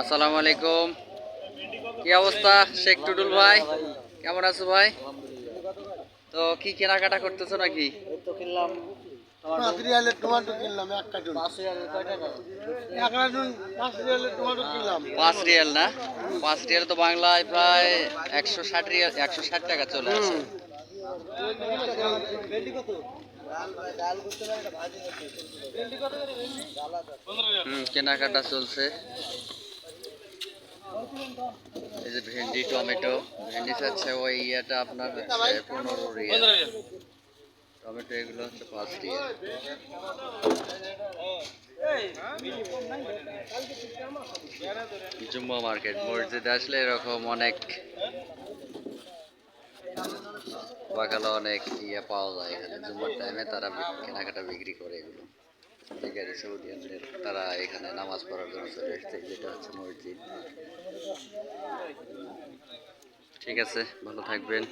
আসসালামু আলাইকুম। কি অবস্থা শেখ টুডুল ভাই? কেমন আছো ভাই? তো কি কেনাকাটা করতেছো নাকি? তো কিনলাম পাঁচ রিয়াল না? পাঁচ রিয়াল তো বাংলায় প্রায় একশো ষাট রিয়াল একশো ষাট টাকা চলে আসে। ভেন্ডি কত এই যে ভেন্ডি টমেটো ভেন্ডি চাচ্ছে ওই ইয়েটা আপনার হচ্ছে পনেরো রিয়াল। টমেটো এগুলো হচ্ছে পাঁচ রিয়াল। জুম্মা মার্কেট মসজিদে আসলে এরকম অনেক বাকালো অনেক ইয়ে পাওয়া যায় এখানে। জুম্মার টাইমে তারা কেনাকাটা বিক্রি করে এগুলো। বিকারি আরবের। তারা এখানে নামাজ পড়ার জন্য চলে এসছে যেটা হচ্ছে মসজিদ। ঠিক আছে, ভালো থাকবেন।